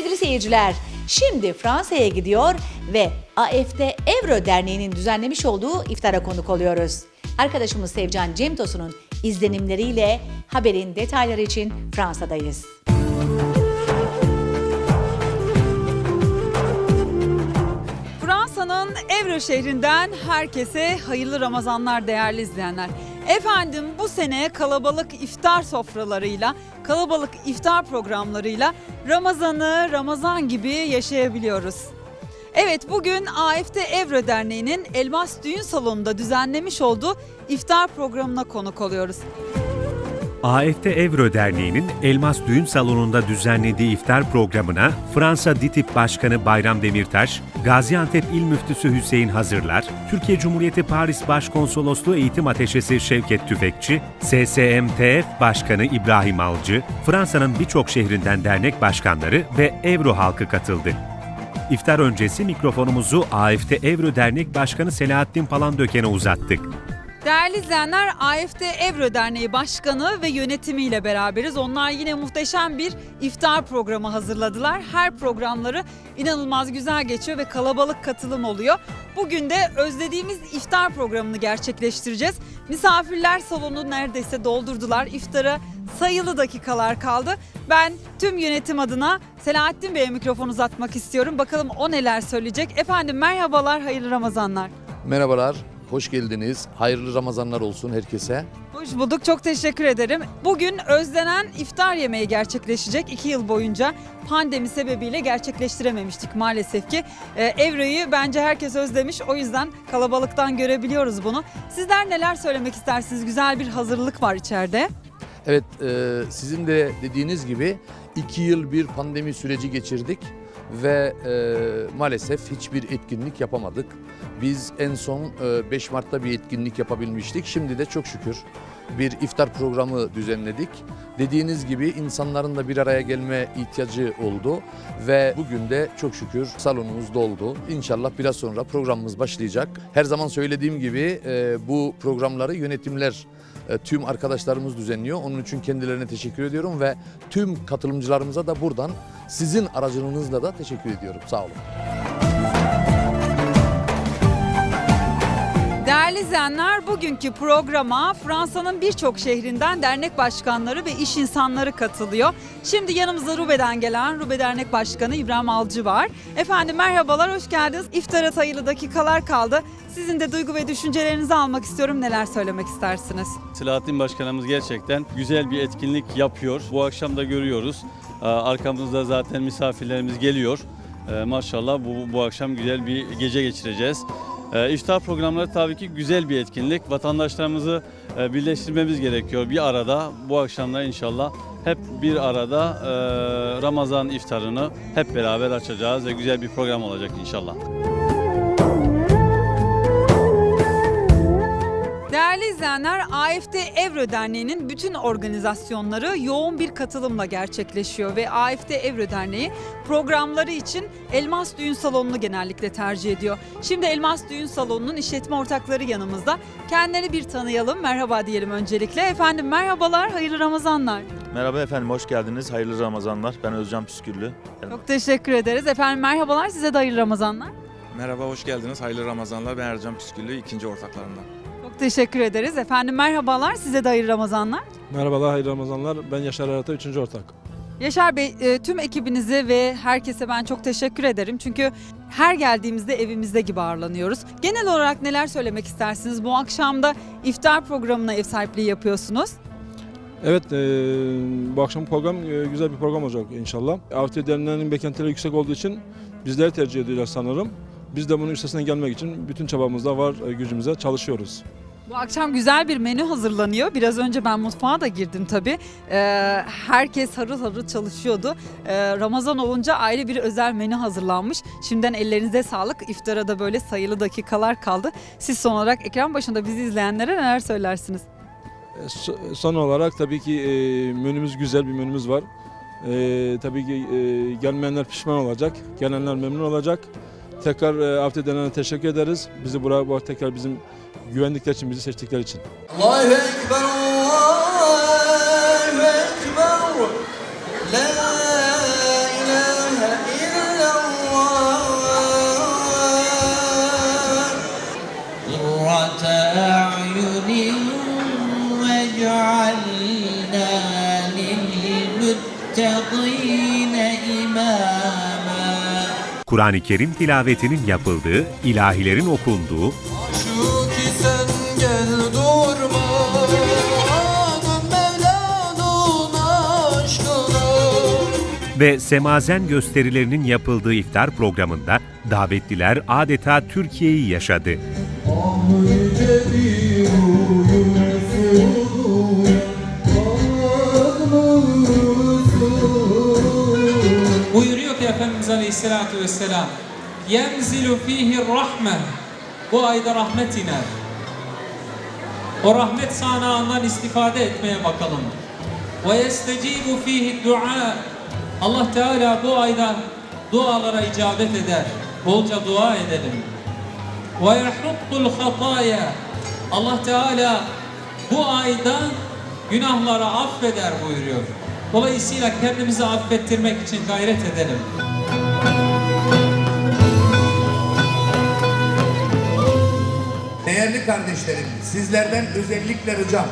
Sevgili seyirciler, şimdi Fransa'ya gidiyor ve AFD Evro Derneği'nin düzenlemiş olduğu iftara konuk oluyoruz. Arkadaşımız Sevcan Cemtosu'nun izlenimleriyle haberin detayları için Fransa'dayız. Fransa'nın Evro şehrinden herkese hayırlı Ramazanlar değerli izleyenler. Efendim bu sene kalabalık iftar sofralarıyla, kalabalık iftar programlarıyla Ramazan'ı Ramazan gibi yaşayabiliyoruz. Evet bugün AFD Evro Derneği'nin Elmas Düğün Salonu'nda düzenlemiş olduğu iftar programına konuk oluyoruz. AFD Evro Derneği'nin Elmas Düğün Salonu'nda düzenlediği iftar programına Fransa DİTİB Başkanı Bayram Demirtaş, Gaziantep İl Müftüsü Hüseyin Hazırlar, Türkiye Cumhuriyeti Paris Başkonsolosluğu Eğitim Ateşesi Şevket Tüfekçi, SSMTF Başkanı İbrahim Alcı, Fransa'nın birçok şehrinden dernek başkanları ve Evro halkı katıldı. İftar öncesi mikrofonumuzu AFD Evro Dernek Başkanı Selahattin Palandöken'e uzattık. Değerli izleyenler AFD Evro Derneği Başkanı ve yönetimiyle beraberiz. Onlar yine muhteşem bir iftar programı hazırladılar. Her programları inanılmaz güzel geçiyor ve kalabalık katılım oluyor. Bugün de özlediğimiz iftar programını gerçekleştireceğiz. Misafirler salonu neredeyse doldurdular. İftara sayılı dakikalar kaldı. Ben tüm yönetim adına Selahattin Bey'e mikrofon uzatmak istiyorum. Bakalım o neler söyleyecek. Efendim merhabalar, hayırlı Ramazanlar. Merhabalar, hoş geldiniz. Hayırlı Ramazanlar olsun herkese. Hoş bulduk. Çok teşekkür ederim. Bugün özlenen iftar yemeği gerçekleşecek. iki yıl boyunca pandemi sebebiyle gerçekleştirememiştik maalesef ki. Ee, Evro'yu bence herkes özlemiş. O yüzden kalabalıktan görebiliyoruz bunu. Sizler neler söylemek istersiniz? Güzel bir hazırlık var içeride. Evet, e, sizin de dediğiniz gibi iki yıl bir pandemi süreci geçirdik ve e, maalesef hiçbir etkinlik yapamadık. Biz en son e, 5 Mart'ta bir etkinlik yapabilmiştik. Şimdi de çok şükür bir iftar programı düzenledik. Dediğiniz gibi insanların da bir araya gelme ihtiyacı oldu ve bugün de çok şükür salonumuz doldu. İnşallah biraz sonra programımız başlayacak. Her zaman söylediğim gibi e, bu programları yönetimler tüm arkadaşlarımız düzenliyor. Onun için kendilerine teşekkür ediyorum ve tüm katılımcılarımıza da buradan sizin aracılığınızla da teşekkür ediyorum. Sağ olun. İzleyenler bugünkü programa Fransa'nın birçok şehrinden dernek başkanları ve iş insanları katılıyor. Şimdi yanımızda Rube'den gelen Rube Dernek Başkanı İbrahim Alcı var. Efendim merhabalar, hoş geldiniz. İftara sayılı dakikalar kaldı. Sizin de duygu ve düşüncelerinizi almak istiyorum. Neler söylemek istersiniz? Selahattin Başkanımız gerçekten güzel bir etkinlik yapıyor. Bu akşam da görüyoruz. Ee, Arkamızda zaten misafirlerimiz geliyor. Ee, Maşallah bu, bu akşam güzel bir gece geçireceğiz. Ee, İftar programları tabii ki güzel bir etkinlik. Vatandaşlarımızı e, birleştirmemiz gerekiyor bir arada. Bu akşamda inşallah hep bir arada e, Ramazan iftarını hep beraber açacağız ve güzel bir program olacak inşallah. İzleyenler, AFD Evro Derneği'nin bütün organizasyonları yoğun bir katılımla gerçekleşiyor ve AFD Evro Derneği programları için Elmas Düğün Salonu'nu genellikle tercih ediyor. Şimdi Elmas Düğün Salonu'nun işletme ortakları yanımızda. Kendilerini bir tanıyalım, merhaba diyelim öncelikle. Efendim merhabalar, hayırlı Ramazanlar. Merhaba efendim, hoş geldiniz. Hayırlı Ramazanlar. Ben Özcan Püsküllü. Çok teşekkür ederiz. Efendim merhabalar, size de hayırlı Ramazanlar. Merhaba, hoş geldiniz. Hayırlı Ramazanlar. Ben Ercan Püsküllü, ikinci ortaklarından. Teşekkür ederiz. Efendim merhabalar, size de hayırlı Ramazanlar. Merhabalar, hayırlı Ramazanlar. Ben Yaşar Arat'a 3. ortak. Yaşar Bey, e, tüm ekibinize ve herkese ben çok teşekkür ederim. Çünkü her geldiğimizde evimizde gibi ağırlanıyoruz. Genel olarak neler söylemek istersiniz? Bu akşam da iftar programına ev sahipliği yapıyorsunuz. Evet, e, bu akşam program e, güzel bir program olacak inşallah. AFT Derneği'nin beklentileri yüksek olduğu için bizleri tercih ediyorlar sanırım. Biz de bunun üstesinden gelmek için bütün çabamızda var, e, gücümüze çalışıyoruz. Bu akşam güzel bir menü hazırlanıyor. Biraz önce ben mutfağa da girdim tabii. Ee, herkes harıl harıl çalışıyordu. Ee, Ramazan olunca ayrı bir özel menü hazırlanmış. Şimdiden ellerinize sağlık. İftara da böyle sayılı dakikalar kaldı. Siz son olarak ekran başında bizi izleyenlere neler söylersiniz? E, so- son olarak tabii ki e, menümüz güzel bir menümüz var. E, tabii ki e, gelmeyenler pişman olacak, gelenler memnun olacak. Tekrar e, AFT Derneği'ne teşekkür ederiz. Bizi buraya bu tekrar bizim güvendikleri için, bizi seçtikleri için. Allahu Ekber, Allahu Ekber, La ilahe illallah, Kur'an-ı Kerim tilavetinin yapıldığı, ilahilerin okunduğu, ve semazen gösterilerinin yapıldığı iftar programında davetliler adeta Türkiye'yi yaşadı. Buyuruyor ki Efendimiz Aleyhisselatü Vesselam Yenzilu fihi rahme Bu ayda rahmet iner. O rahmet sanağından istifade etmeye bakalım. Ve yestecibu fihi dua Allah Teala bu ayda dualara icabet eder. Bolca dua edelim. Ve yahuttul hataya Allah Teala bu ayda günahları affeder buyuruyor. Dolayısıyla kendimizi affettirmek için gayret edelim. Değerli kardeşlerim, sizlerden özellikle ricam.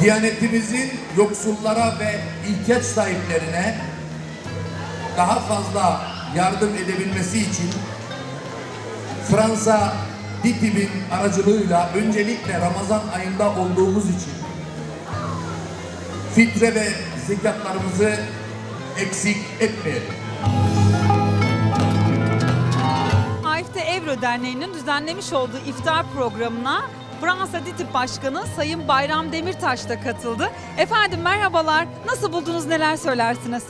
Diyanetimizin yoksullara ve ihtiyaç sahiplerine daha fazla yardım edebilmesi için Fransa DİTİB'in aracılığıyla öncelikle Ramazan ayında olduğumuz için fitre ve zekatlarımızı eksik etmeyelim. AFD Evro Derneği'nin düzenlemiş olduğu iftar programına Fransa DİTİB Başkanı Sayın Bayram Demirtaş da katıldı. Efendim merhabalar. Nasıl buldunuz neler söylersiniz?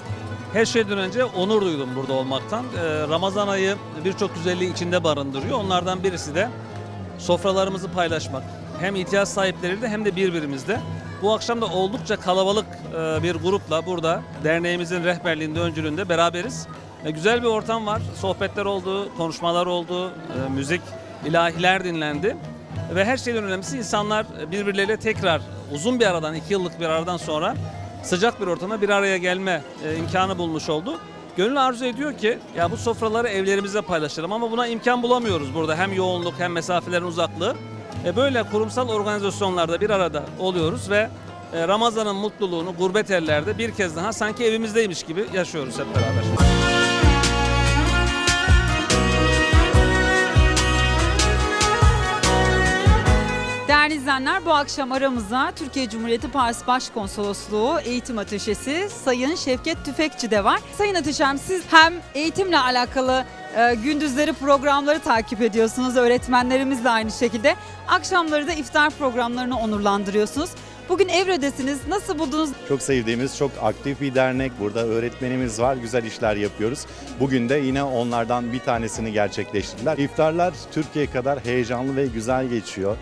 Her şeyden önce onur duydum burada olmaktan. Ee, Ramazan ayı birçok güzelliği içinde barındırıyor. Onlardan birisi de sofralarımızı paylaşmak. Hem ihtiyaç sahipleriyle hem de birbirimizle. Bu akşam da oldukça kalabalık e, bir grupla burada derneğimizin rehberliğinde, öncülüğünde beraberiz. Güzel bir ortam var. Sohbetler oldu, konuşmalar oldu, e, müzik, ilahiler dinlendi. Ve her şeyden önemlisi insanlar birbirleriyle tekrar uzun bir aradan, iki yıllık bir aradan sonra sıcak bir ortamda bir araya gelme e, imkanı bulmuş oldu. Gönül arzu ediyor ki ya bu sofraları evlerimizde paylaşalım ama buna imkan bulamıyoruz burada. Hem yoğunluk hem mesafelerin uzaklığı. E, böyle kurumsal organizasyonlarda bir arada oluyoruz ve e, Ramazan'ın mutluluğunu gurbet ellerde bir kez daha sanki evimizdeymiş gibi yaşıyoruz hep beraber. Değerli izleyenler bu akşam aramızda Türkiye Cumhuriyeti Paris Başkonsolosluğu Eğitim Ateşesi Sayın Şevket Tüfekçi de var. Sayın Ateşem siz hem eğitimle alakalı e, gündüzleri programları takip ediyorsunuz. Öğretmenlerimiz de aynı şekilde. Akşamları da iftar programlarını onurlandırıyorsunuz. Bugün Evre'desiniz. Nasıl buldunuz? Çok sevdiğimiz, çok aktif bir dernek. Burada öğretmenimiz var, güzel işler yapıyoruz. Bugün de yine onlardan bir tanesini gerçekleştirdiler. İftarlar Türkiye kadar heyecanlı ve güzel geçiyor.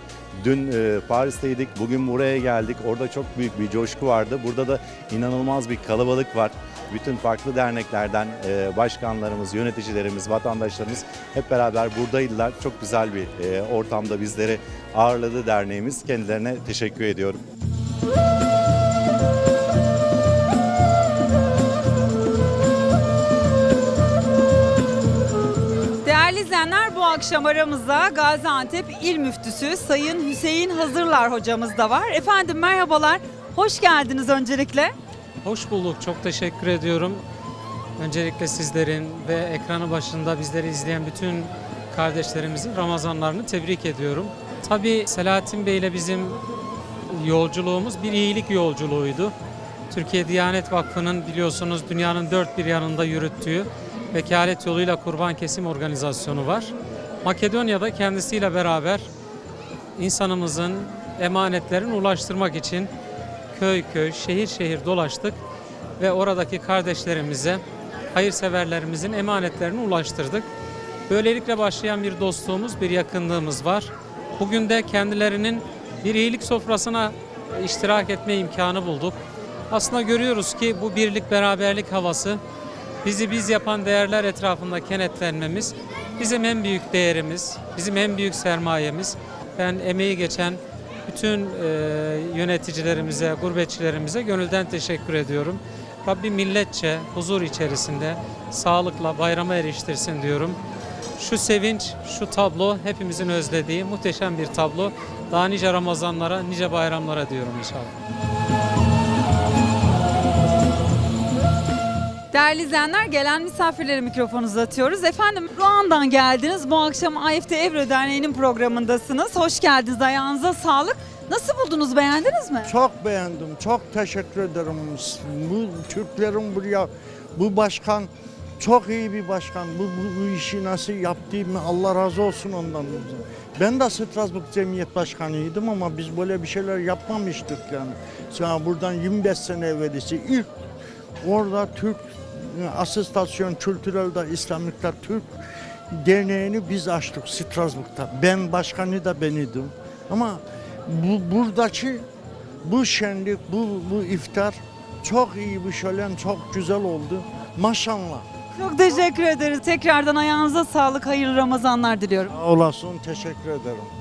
Dün e, Paris'teydik, bugün buraya geldik. Orada çok büyük bir coşku vardı. Burada da inanılmaz bir kalabalık var. Bütün farklı derneklerden e, başkanlarımız, yöneticilerimiz, vatandaşlarımız hep beraber buradaydılar. Çok güzel bir e, ortamda bizleri ağırladı derneğimiz. Kendilerine teşekkür ediyorum. İzleyenler bu akşam aramızda Gaziantep İl Müftüsü Sayın Hüseyin Hazırlar hocamız da var. Efendim merhabalar. Hoş geldiniz öncelikle. Hoş bulduk. Çok teşekkür ediyorum. Öncelikle sizlerin ve ekranı başında bizleri izleyen bütün kardeşlerimizin Ramazanlarını tebrik ediyorum. Tabii Selahattin Bey ile bizim yolculuğumuz bir iyilik yolculuğuydu. Türkiye Diyanet Vakfı'nın biliyorsunuz dünyanın dört bir yanında yürüttüğü vekalet yoluyla kurban kesim organizasyonu var. Makedonya'da kendisiyle beraber insanımızın emanetlerini ulaştırmak için köy köy, şehir şehir dolaştık ve oradaki kardeşlerimize, hayırseverlerimizin emanetlerini ulaştırdık. Böylelikle başlayan bir dostluğumuz, bir yakınlığımız var. Bugün de kendilerinin bir iyilik sofrasına iştirak etme imkanı bulduk. Aslında görüyoruz ki bu birlik beraberlik havası bizi biz yapan değerler etrafında kenetlenmemiz bizim en büyük değerimiz, bizim en büyük sermayemiz. Ben emeği geçen bütün e, yöneticilerimize, gurbetçilerimize gönülden teşekkür ediyorum. Rabbim milletçe huzur içerisinde sağlıkla bayrama eriştirsin diyorum. Şu sevinç, şu tablo hepimizin özlediği muhteşem bir tablo. Daha nice Ramazanlara, nice bayramlara diyorum inşallah. Değerli izleyenler gelen misafirlere mikrofonu uzatıyoruz. Efendim Ruan'dan geldiniz. Bu akşam AFD Evro Derneği'nin programındasınız. Hoş geldiniz. Ayağınıza sağlık. Nasıl buldunuz? Beğendiniz mi? Çok beğendim. Çok teşekkür ederim. Bu Türklerin buraya bu başkan çok iyi bir başkan. Bu, bu, bu işi nasıl yaptığımı Allah razı olsun ondan. Ben de Strasbourg Cemiyet Başkanıydım ama biz böyle bir şeyler yapmamıştık yani. Sonra buradan 25 sene evvelisi ilk orada Türk Asistasyon Kültürel'de İslamikler Türk Derneği'ni biz açtık Strasbourg'da. Ben başkanı da beniydim. Ama bu buradaki bu şenlik, bu, bu iftar çok iyi bir şölen, çok güzel oldu. Maşallah. Çok teşekkür ederiz. Tekrardan ayağınıza sağlık. Hayırlı Ramazanlar diliyorum. Olasın, teşekkür ederim.